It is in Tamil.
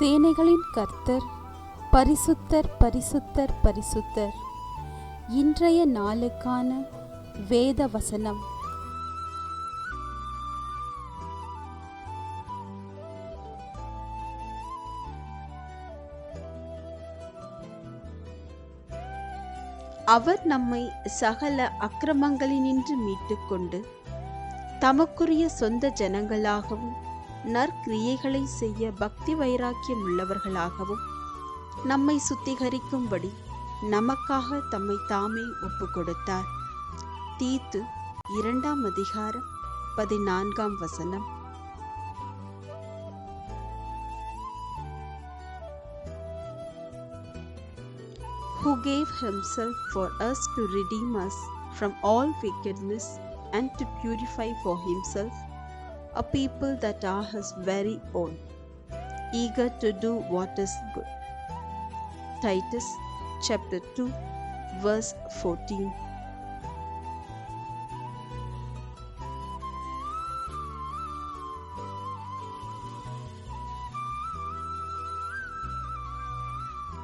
சேனைகளின் கர்த்தர் பரிசுத்தர் பரிசுத்தர் பரிசுத்தர். இன்றைய நாளுக்கான வேத வசனம். அவர் நம்மை சகல அக்கிரமங்களினின்று மீட்டுக்கொண்டு தமக்குரிய சொந்த ஜனங்களாகவும் நற்கிரியைகளை செய்ய பக்தி வைராக்கியம் உள்ளவர்களாகவும் நம்மை சுத்திகரிக்கும்படி நமக்காக தம்மை தாமே ஒப்பு கொடுத்தார். தீத்து இரண்டாம் அதிகாரம் பதினான்காம் வசனம். Who gave himself for us to redeem us from all wickedness and to purify for himself. A people that are his very own, eager to do what is good. Titus chapter 2, verse 14.